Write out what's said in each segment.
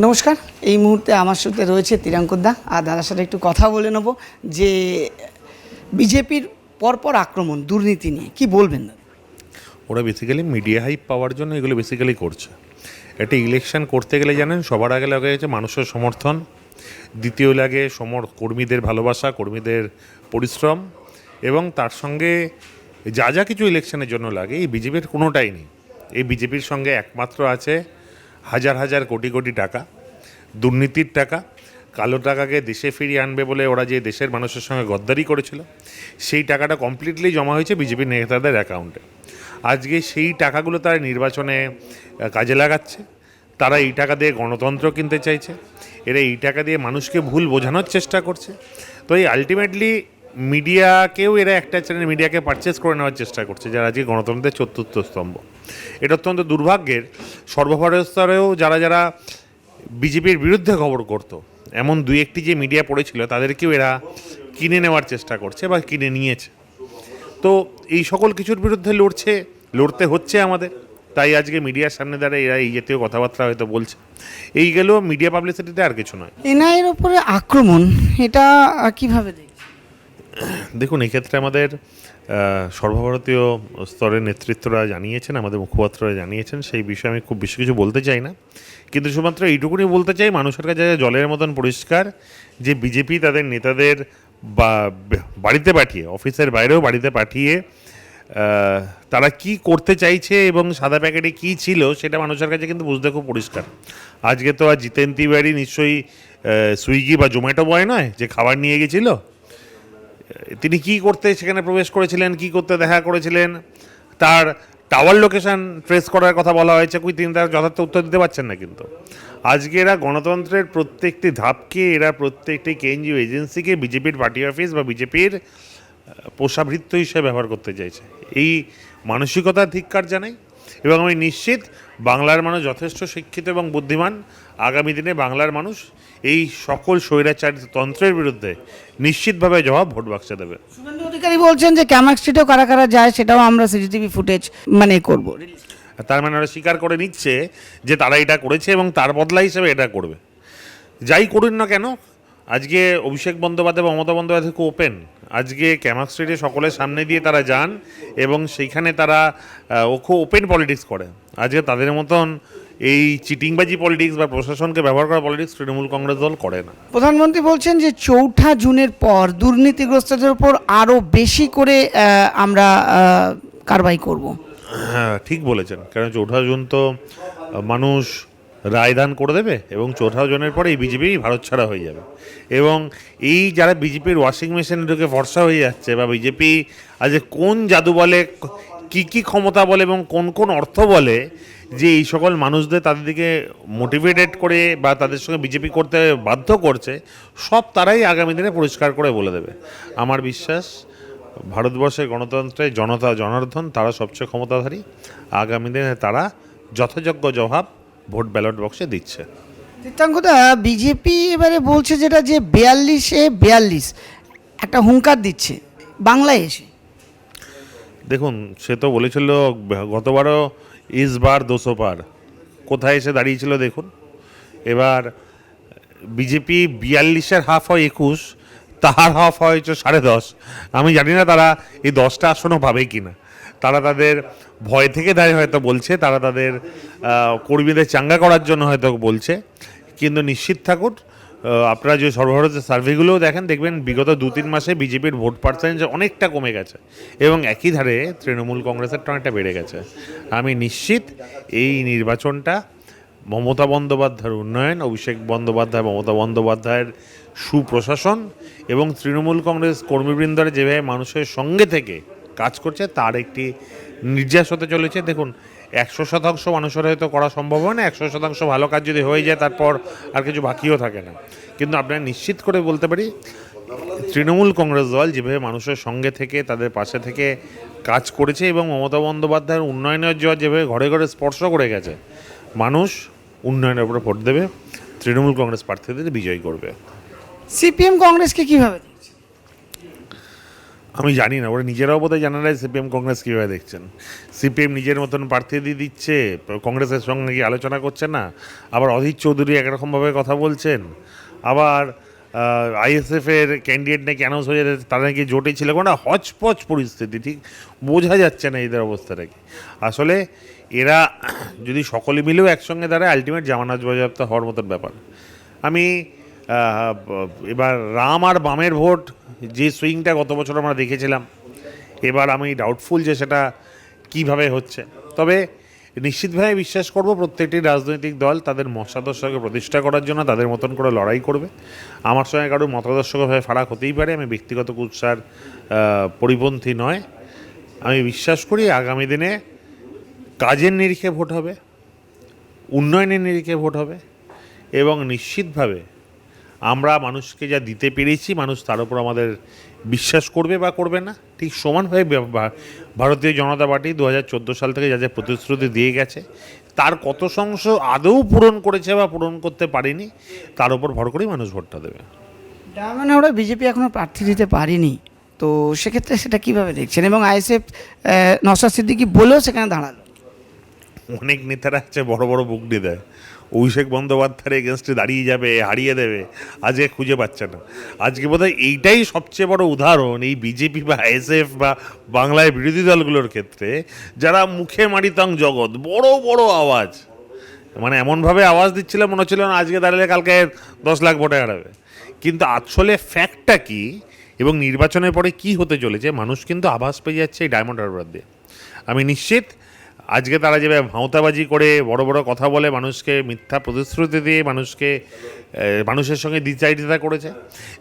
নমস্কার। এই মুহূর্তে আমার সাথে রয়েছে তিরাঙ্কুদা আর দাদার সাথে একটু কথা বলে নেব যে বিজেপির পরপর আক্রমণ, দুর্নীতি নিয়ে, কি বলবেন ওরা বেসিক্যালি মিডিয়া হাইপ পাওয়ার জন্য এগুলো বেসিক্যালি করছে। একটা ইলেকশন করতে গেলে জানেন, সবার আগে লাগে হচ্ছে মানুষের সমর্থন, দ্বিতীয় লাগে সমর, কর্মীদের ভালোবাসা, কর্মীদের পরিশ্রম, এবং তার সঙ্গে যা যা কিছু ইলেকশনের জন্য লাগে, এই বিজেপির কোনোটাই নেই। এই বিজেপির সঙ্গে একমাত্র আছে হাজার হাজার কোটি কোটি টাকা, দুর্নীতির টাকা, কালো টাকাকে দেশে ফিরিয়ে আনবে বলে ওরা যে দেশের মানুষের সঙ্গে গদ্দারি করেছিল, সেই টাকাটা কমপ্লিটলি জমা হয়েছে বিজেপির নেতাদের অ্যাকাউন্টে আজকে সেই টাকাগুলো তারা নির্বাচনে কাজে লাগাচ্ছে, তারা এই টাকা দিয়ে গণতন্ত্র কিনতে চাইছে, এরা এই টাকা দিয়ে মানুষকে ভুল বোঝানোর চেষ্টা করছে। তো এই আলটিমেটলি মিডিয়াকেও এরা একটা চ্যানেল মিডিয়াকে পারচেস করে নেওয়ার চেষ্টা করছে, যারা আজকে গণতন্ত্রের চতুর্থ স্তম্ভ। এটা অত্যন্ত দুর্ভাগ্যের সর্বভারতীয় স্তরেও যারা যারা বিজেপির বিরুদ্ধে খবর করতো, এমন দুই একটি যে মিডিয়া পড়েছিল, তাদেরকেও এরা কিনে নেওয়ার চেষ্টা করছে বা কিনে নিয়েছে। তো এই সকল কিছুর বিরুদ্ধে লড়ছে, লড়তে হচ্ছে আমাদের, তাই আজকে মিডিয়ার সামনে দাঁড়িয়ে এরা এই জাতীয় কথাবার্তা হয়তো বলছে। এই গেল মিডিয়া পাবলিসিটিতে আর কিছু নয়। এনআইয়ের ওপরে আক্রমণ, এটা কীভাবে দেখুন, এক্ষেত্রে আমাদের সর্বভারতীয় স্তরের নেতৃত্বরা জানিয়েছেন, আমাদের মুখপাত্ররা জানিয়েছেন, সেই বিষয়ে আমি খুব বেশি কিছু বলতে চাই না। কিন্তু শুধুমাত্র এইটুকুনি বলতে চাই মানুষের কাছে জলের মতন পরিষ্কার, যে বিজেপি তাদের নেতাদের বা, বাড়িতে পাঠিয়ে, অফিসের বাইরেও বাড়িতে পাঠিয়ে তারা কি করতে চাইছে এবং সাদা প্যাকেটে কি ছিল, সেটা মানুষের কাছে কিন্তু বুঝতে খুব পরিষ্কার। আজকে তো আর জিতেন তিওয়ারি নিশ্চয়ই সুইগি বা জোম্যাটো বয় নয়, যে খাবার নিয়ে গেছিল? তিনি কি করতে সেখানে প্রবেশ করেছিলেন, কি করতে দেখা করেছিলেন? তার টাওয়ার লোকেশন ট্রেস করার কথা বলা হয়েছে, কই তিনি তার যথার্থ উত্তর দিতে পারছেন না কিন্তু। আজকে এরা গণতন্ত্রের প্রত্যেকটি ধাপকে, এরা প্রত্যেকটি কেন্দ্রীয় এজেন্সিকে বিজেপির পার্টি অফিস বা বিজেপির পোষাবৃত্ত হিসেবে ব্যবহার করতে চাইছে। এই মানসিকতার ধিক্কার জানাই। এবং আমি নিশ্চিত বাংলার মানুষ যথেষ্ট শিক্ষিত এবং বুদ্ধিমান। আগামী দিনে বাংলার মানুষ এই সকল স্বৈরাচার তন্ত্রের বিরুদ্ধে নিশ্চিতভাবে জবাব ভোট বাক্সে দেবে। শুভেন্দু অধিকারী বলছেন যে ক্যামাক স্ট্রিটেও কারা কারা যায় সেটাও আমরা সিসিটিভি ফুটেজ মানে করব। তার মানে ওরা স্বীকার করে নিচ্ছে যে তারা এটা করেছে এবং তার বদলা হিসেবে এটা করবে। যাই করুন না কেন আজকে অভিষেক বন্দ্যোপাধ্যায় বা মমতা বন্দ্যোপাধ্যায় খুব ওপেন আজকে ক্যামাক স্ট্রিটে সকলের সামনে দিয়ে তারা যান এবং সেইখানে তারা ও খুব ওপেন পলিটিক্স করে। আজকে তাদের মতন এই চিটিংবাজি পলিটিক্স বা প্রশাসনকে ব্যবহার করা পলিটিক্স তৃণমূল কংগ্রেস দল করে না। প্রধানমন্ত্রী বলছেন যে চৌঠা জুনের পর দুর্নীতিগ্রস্তদের উপর আরও বেশি করে আমরা কারবাই করব। হ্যাঁ ঠিক বলেছেন। কারণ চৌঠা জুন তো মানুষ রায়দান করে দেবে এবং চৌঠা জনের পরে এই বিজেপি ভারত ছাড়া হয়ে যাবে। এবং এই যারা বিজেপির ওয়াশিং মেশিনে ঢুকে ফর্সা হয়ে যাচ্ছে বা বিজেপি আজ কোন জাদু বলে, কি কি ক্ষমতা বলে এবং কোন কোন অর্থ বলে যে এই সকল মানুষদের তাদের দিকে মোটিভেটেড করে বা তাদের সঙ্গে বিজেপি করতে বাধ্য করছে, সব তারাই আগামী দিনে পরিষ্কার করে বলে দেবে। আমার বিশ্বাস, ভারতবর্ষের গণতন্ত্রে জনতা জনার্দন, তারা সবচেয়ে ক্ষমতাধারী। আগামী দিনে তারা যথাযোগ্য জবাব ভোট ব্যালট বক্সে দিচ্ছে। তীর্থাঙ্কদা বিজেপি এবারে বলছে যেটা যে বিয়াল্লিশে বিয়াল্লিশ একটা হুঙ্কার দিচ্ছে বাংলায় এসে। দেখুন সে তো বলেছিল গতবারও ইস বার দোষো পার। কোথায় এসে দাঁড়িয়েছিল দেখুন। এবার বিজেপি বিয়াল্লিশের হাফ হয় একুশ তাহার হাফ হয় হয়েছে সাড়ে দশ। আমি জানি না তারা এই দশটা আসনও পাবে কি না তারা তাদের ভয় থেকে দাঁড়িয়ে হয়তো বলছে, তারা তাদের কর্মীদের চাঙ্গা করার জন্য হয়তো বলছে। কিন্তু নিশ্চিত থাকুন আপনারা যে সর্বভারতীয় সার্ভেগুলোও দেখেন, দেখবেন বিগত দু তিন মাসে বিজেপির ভোট পার্সেন্টেজ অনেকটা কমে গেছে এবং একই ধারে তৃণমূল কংগ্রেসের অনেকটা বেড়ে গেছে। আমি নিশ্চিত এই নির্বাচনটা মমতা বন্দ্যোপাধ্যায়ের উন্নয়ন, অভিষেক বন্দ্যোপাধ্যায়, মমতা বন্দ্যোপাধ্যায়ের সুপ্রশাসন এবং তৃণমূল কংগ্রেস কর্মীবৃন্দরা যেভাবে মানুষের সঙ্গে থেকে কাজ করছে, তার একটি নির্যাস হতে চলেছে দেখুন, একশো শতাংশ মানুষের হয়তো করা সম্ভব হয় না, একশো শতাংশ ভালো কাজ যদি হয়ে যায়, তারপর আর কিছু বাকিও থাকে না কিন্তু আপনারা নিশ্চিত করে বলতে পারি, তৃণমূল কংগ্রেস দল যেভাবে মানুষের সঙ্গে থেকে, তাদের পাশে থেকে কাজ করেছে এবং মমতা বন্দ্যোপাধ্যায়ের উন্নয়নের জয় যেভাবে ঘরে ঘরে স্পর্শ করে গেছে, মানুষ উন্নয়নের উপরে ভোট দেবে, তৃণমূল কংগ্রেস প্রার্থীদের বিজয়ী করবে সিপিএম কংগ্রেসকে কীভাবে? আমি জানি না, ওরা নিজেরাও বোধহয় জানে না সিপিএম কংগ্রেস কীভাবে দেখছেন। সিপিএম নিজের মতন প্রার্থী দিয়ে দিচ্ছে, কংগ্রেসের সঙ্গে কি আলোচনা করছে না, আবার অধীর চৌধুরী একরকমভাবে কথা বলছেন, আবার আইএসএফের ক্যান্ডিডেট নাকি অ্যানাউন্স হয়ে যাচ্ছে, তারা নাকি জোটে ছিল, কোনো হচপচ পরিস্থিতি, ঠিক? বোঝা যাচ্ছে না এদের অবস্থাটা কি আসলে এরা যদি সকলে মিলেও একসঙ্গে দাঁড়ায় আলটিমেট জামানাজ বাজেয়াপ্ত হওয়ার মতন ব্যাপার। আমি এবার রাম আর বামের ভোট, যে সুইংটা গত বছর আমরা দেখেছিলাম, এবার আমি ডাউটফুল যে সেটা কীভাবে হচ্ছে। তবে নিশ্চিতভাবে বিশ্বাস করব প্রত্যেকটি রাজনৈতিক দল তাদের মতাদর্শকে প্রতিষ্ঠা করার জন্য তাদের মতন করে লড়াই করবে। আমার সঙ্গে কারোর মতাদর্শকভাবে ফারাক হতেই পারে, আমি ব্যক্তিগত কুৎসার পরিপন্থী নয়। আমি বিশ্বাস করি আগামী দিনে কাজের নিরিখে ভোট হবে, উন্নয়নের নিরিখে ভোট হবে এবং নিশ্চিতভাবে আমরা মানুষকে যা দিতে পেরেছি মানুষ তার উপর আমাদের বিশ্বাস করবে বা করবে না। ঠিক সমানভাবে ভারতীয় জনতা পার্টি দু হাজার চোদ্দ সাল থেকে যা যা প্রতিশ্রুতি দিয়ে গেছে তার কত সংশ আদৌ পূরণ করেছে বা পূরণ করতে পারেনি তার উপর ভর করেই মানুষ ভোটটা দেবে। মানে ওরা বিজেপি এখনও প্রার্থী দিতে পারিনি। তো সেক্ষেত্রে সেটা কীভাবে দেখছেন? এবং আইএসএফ নসাদ সিদ্দিকি বলেও সেখানে দাঁড়াল। অনেক নেতারা আছে বড় বড় বুক দিয়ে দেয়। অভিষেক বন্দ্যোপাধ্যায়ের এগেনস্টে দাঁড়িয়ে যাবে, হারিয়ে দেবে, আজকে খুঁজে পাচ্ছে না। আজকে বোধহয় এইটাই সবচেয়ে বড় উদাহরণ এই বিজেপি বা এসএফ বা বাংলায় বিরোধী দলগুলোর ক্ষেত্রে, যারা মুখে মারিতাম জগৎ, বড় বড় আওয়াজ। মানে এমনভাবে আওয়াজ দিচ্ছিল, মনে হচ্ছিল না আজকে দাঁড়ালে কালকে দশ লাখ ভোটে হারাবে। কিন্তু আসলে ফ্যাক্টটা কি এবং নির্বাচনের পরে কি হতে চলেছে, মানুষ কিন্তু আভাস পেয়ে যাচ্ছে এই ডায়মন্ড হারবার দিয়ে। আমি নিশ্চিত আজকে তারা যেভাবে ভাঁওতাবাজি করে বড় বড় কথা বলে মানুষকে মিথ্যা প্রতিশ্রুতি দিয়ে মানুষকে মানুষের সঙ্গে দ্বিচারিতা করেছে,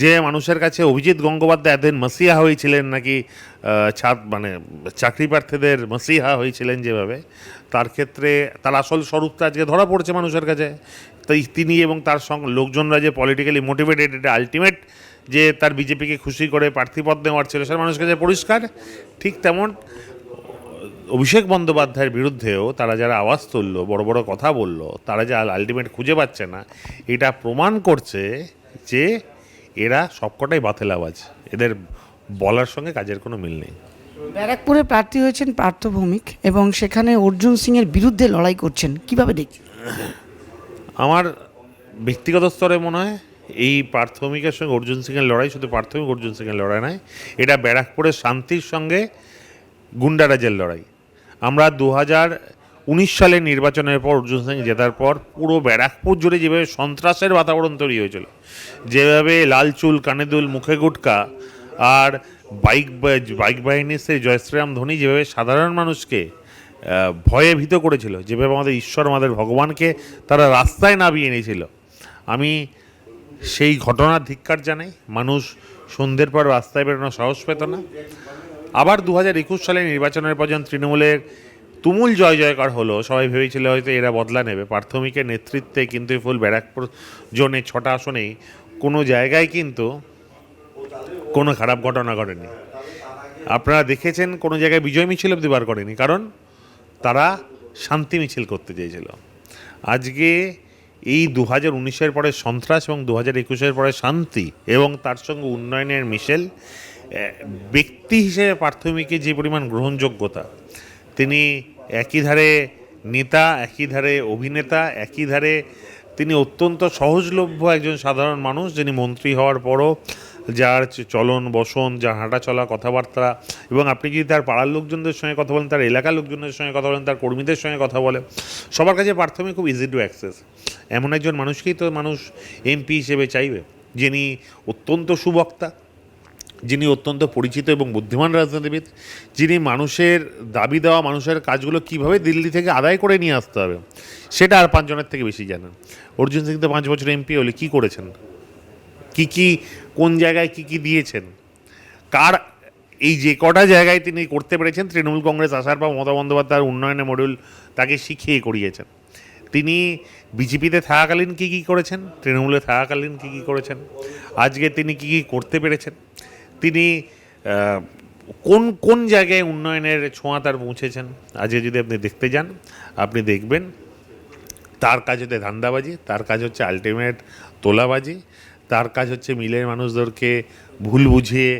যে মানুষের কাছে অভিজিৎ গঙ্গোপাধ্যায় এতদিন মাসিহা হয়েছিলেন নাকি ছাত্র মানে চাকরি প্রার্থীদের মাসিহা হয়েছিলেন যেভাবে, তার ক্ষেত্রে তার আসল স্বরূপটা আজকে ধরা পড়ছে মানুষের কাছে। তাই তিনি এবং তার সঙ্গে লোকজনরা যে পলিটিক্যালি মোটিভেটেড এটা আলটিমেট যে তার বিজেপিকে খুশি করে প্রার্থীপদ নেওয়ার ছিল, সেটা মানুষের কাছে পরিষ্কার, ঠিক তেমন অভিষেক বন্দ্যোপাধ্যায়ের বিরুদ্ধেও তারা যারা আওয়াজ তুললো বড় বড় কথা বলল তারা যা আলটিমেট খুঁজে পাচ্ছে না এটা প্রমাণ করছে যে এরা সবকটাই বাতিল আওয়াজ এদের বলার সঙ্গে কাজের কোনো মিল নেই। ব্যারাকপুরে প্রার্থী হয়েছেন পার্থ ভৌমিক এবং সেখানে অর্জুন সিংয়ের বিরুদ্ধে লড়াই করছেন। কীভাবে দেখছেন? আমার ব্যক্তিগত স্তরে মনে হয় এই প্রাথমিকের সঙ্গে অর্জুন সিংয়ের লড়াই শুধু প্রাথমিক অর্জুন সিংয়ের লড়াই নয় এটা ব্যারাকপুরের শান্তির সঙ্গে গুন্ডারাজের লড়াই। আমরা দু হাজার উনিশ সালের নির্বাচনের পর অর্জুন সিং জেতার পর পুরো ব্যারাকপুর জুড়ে যেভাবে সন্ত্রাসের বাতাবরণ তৈরি হয়েছিল, যেভাবে লাল চুল, কানে দুল, মুখে গুটকা আর বাইক বাইক বাহিনীর সেই জয়শ্রীরাম ধোনি যেভাবে সাধারণ মানুষকে ভয়ে ভীত করেছিল, যেভাবে আমাদের ঈশ্বর, আমাদের ভগবানকে তারা রাস্তায় নামিয়ে এনেছিল। আমি সেই ঘটনার ধিক্কার জানাই। মানুষ সন্ধ্যের পর রাস্তায় বেরোনোর সাহস পেত না। আবার দু হাজার একুশ সালে নির্বাচনের পর যখন তৃণমূলের তুমুল জয় জয়কার হলো, সবাই ভেবেছিল হয়তো এরা বদলা নেবে। প্রাথমিকের নেতৃত্বে কিন্তু ফুল ব্যারাকপুর জোনে ছটা আসনেই কোনো জায়গায় কিন্তু কোনো খারাপ ঘটনা ঘটেনি। আপনারা দেখেছেন কোনো জায়গায় বিজয় মিছিল অব্দি বার করেনি, কারণ তারা শান্তি মিছিল করতে চেয়েছিল। আজকে এই দু হাজার উনিশের পরে সন্ত্রাস এবং দু হাজার একুশের পরে শান্তি এবং তার সঙ্গে উন্নয়নের মিশেল ব্যক্তি হিসেবে প্রাথমিকে যে পরিমাণ গ্রহণযোগ্যতা, তিনি একই ধারে নেতা, একই ধারে অভিনেতা, একই ধারে তিনি অত্যন্ত সহজলভ্য একজন সাধারণ মানুষ, যিনি মন্ত্রী হওয়ার পরও যার চলন, বসন, যার হাঁটা চলা, কথাবার্তা এবং আপনি যদি তার পাড়ার লোকজনদের সঙ্গে কথা বলেন, তার এলাকার লোকজনের সঙ্গে কথা বলেন, তার কর্মীদের সঙ্গে কথা বলে সবার কাছে প্রাথমিক খুব ইজি টু অ্যাক্সেস এমন একজন মানুষকেই তো মানুষ এমপি হিসেবে চাইবে, যিনি অত্যন্ত সুবক্তা যিনি অত্যন্ত পরিচিত এবং বুদ্ধিমান রাজনীতিবিদ, যিনি মানুষের দাবি দেওয়া, মানুষের কাজগুলো কীভাবে দিল্লি থেকে আদায় করে নিয়ে আসতে হবে, সেটা আর পাঁচজনের থেকে বেশি জানেন। অর্জুন সিং তো পাঁচ বছর এমপি হলে কী করেছেন? কি কি, কোন জায়গায় কি কি দিয়েছেন? কার, এই যে কটা জায়গায় তিনি করতে পেরেছেন, তৃণমূল কংগ্রেস আসার পর মমতা বন্দ্যোপাধ্যায়ের উন্নয়নের মডিউল তাকে শিখিয়ে করিয়েছেন। তিনি বিজেপিতে থাকাকালীন কি কি করেছেন? তৃণমূলে থাকাকালীন কি কি করেছেন? আজকে তিনি কি কি করতে পেরেছেন? তিনি কোন কোন জায়গায় উন্নয়নের ছোঁয়া তার পৌঁছেছেন আজকে যদি আপনি দেখতে যান, আপনি দেখবেন, তার কাজ হচ্ছে ধান্দাবাজি, তার কাজ হচ্ছে আলটিমেট তোলাবাজি, তার কাজ হচ্ছে মিলের মানুষদেরকে ভুল বুঝিয়ে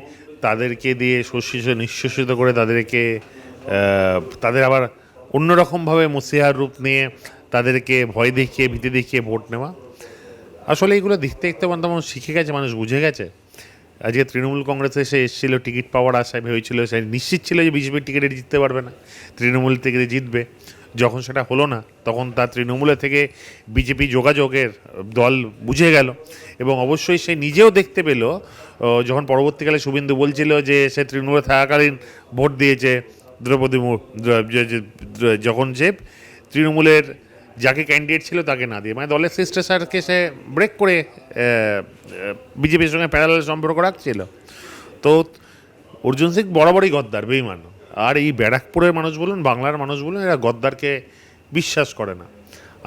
তাদেরকে দিয়ে শোষিত নিঃশ্বসিত করে তাদেরকে তাদের আবার অন্যরকমভাবে মসিহার রূপ নিয়ে তাদেরকে ভয় দেখিয়ে, ভীতি দেখিয়ে ভোট নেওয়া। আসলে এগুলো দেখতে দেখতে মানুষ শিখে গেছে, মানুষ বুঝে গেছে। আজকে তৃণমূল কংগ্রেসে সে এসেছিল, টিকিট পাওয়ার আশায় ভেবেছিল, সে নিশ্চিত ছিল যে বিজেপির টিকিটে জিততে পারবে না। তৃণমূল থেকে জিতবে, যখন সেটা হলো না, তখন তার তৃণমূলের থেকে বিজেপি যোগাযোগের দল বুঝে গেল এবং অবশ্যই সে নিজেও দেখতে পেল যখন পরবর্তীকালে শুভেন্দু বলছিল যে সে তৃণমূলে থাকাকালীন ভোট দিয়েছে, দ্রৌপদী যখন যে তৃণমূলের যাকে ক্যান্ডিডেট ছিল তাকে না দিয়ে মানে দলের সিস্টেসারকে সে ব্রেক করে বিজেপির সঙ্গে প্যারালাল সম্পর্ক রাখছিল। তো অর্জুন সিং বরাবরই গদ্দার, বেইমান। আর এই ব্যারাকপুরের মানুষ বলুন, বাংলার মানুষ বলুন, এরা গদ্দারকে বিশ্বাস করে না।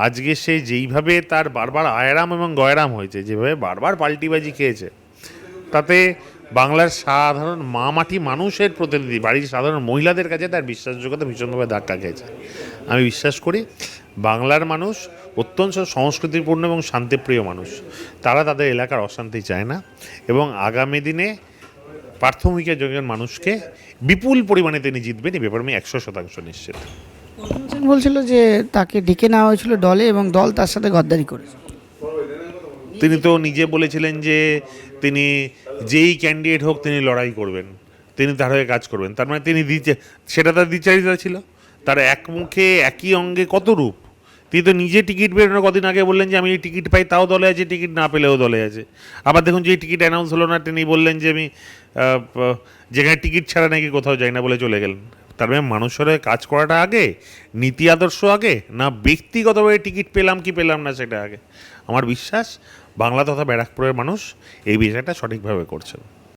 আজকে সে যেইভাবে তার বারবার আয়রাম এবং গয়রাম হয়েছে, যেভাবে বারবার পাল্টিবাজি খেয়েছে, তাতে বাংলার সাধারণ মা মাটি মানুষের প্রতিনিধি, বাড়ির সাধারণ মহিলাদের কাছে তার বিশ্বাসযোগ্যতা ভীষণভাবে ধাক্কা খেয়েছে। আমি বিশ্বাস করি, বাংলার মানুষ অত্যন্ত সংস্কৃতিপূর্ণ এবং শান্তিপ্রিয় মানুষ। তারা তাদের এলাকার অশান্তি চায় না এবং আগামী দিনে প্রাথমিকের জনের মানুষকে বিপুল পরিমাণে তিনি জিতবেন এই ব্যাপারে আমি একশো শতাংশ নিশ্চিত। বলছিল যে তাকে ডেকে নেওয়া হয়েছিল দলে এবং দল তার সাথে গদ্দারি করেছে। তিনি তো নিজে বলেছিলেন যে তিনি যেই ক্যান্ডিডেট হোক তিনি লড়াই করবেন তিনি তার হয়ে কাজ করবেন। তার মানে তিনি দিচ্ছে সেটা তার দ্বিচারিতা ছিল। তার এক মুখে একই অঙ্গে কত রূপ? তিনি তো নিজে টিকিট বেরোনোর কদিন আগে বললেন যে, আমি এই টিকিট পাই, তাও দলে আছে, টিকিট না পেলেও দলে আছে। আবার দেখুন যে টিকিট অ্যানাউন্স হলো না, তিনি বললেন যে, আমি যেখানে টিকিট ছাড়া নাকি কোথাও যাই না, বলে চলে গেলেন। তার মানে মানুষের কাজ করাটা আগে, নীতি আদর্শ আগে, না ব্যক্তিগতভাবে টিকিট পেলাম কি পেলাম না সেটা আগে? আমার বিশ্বাস, বাংলা তথা ব্যারাকপুরের মানুষ এই বিষয়টা সঠিকভাবে করছেন।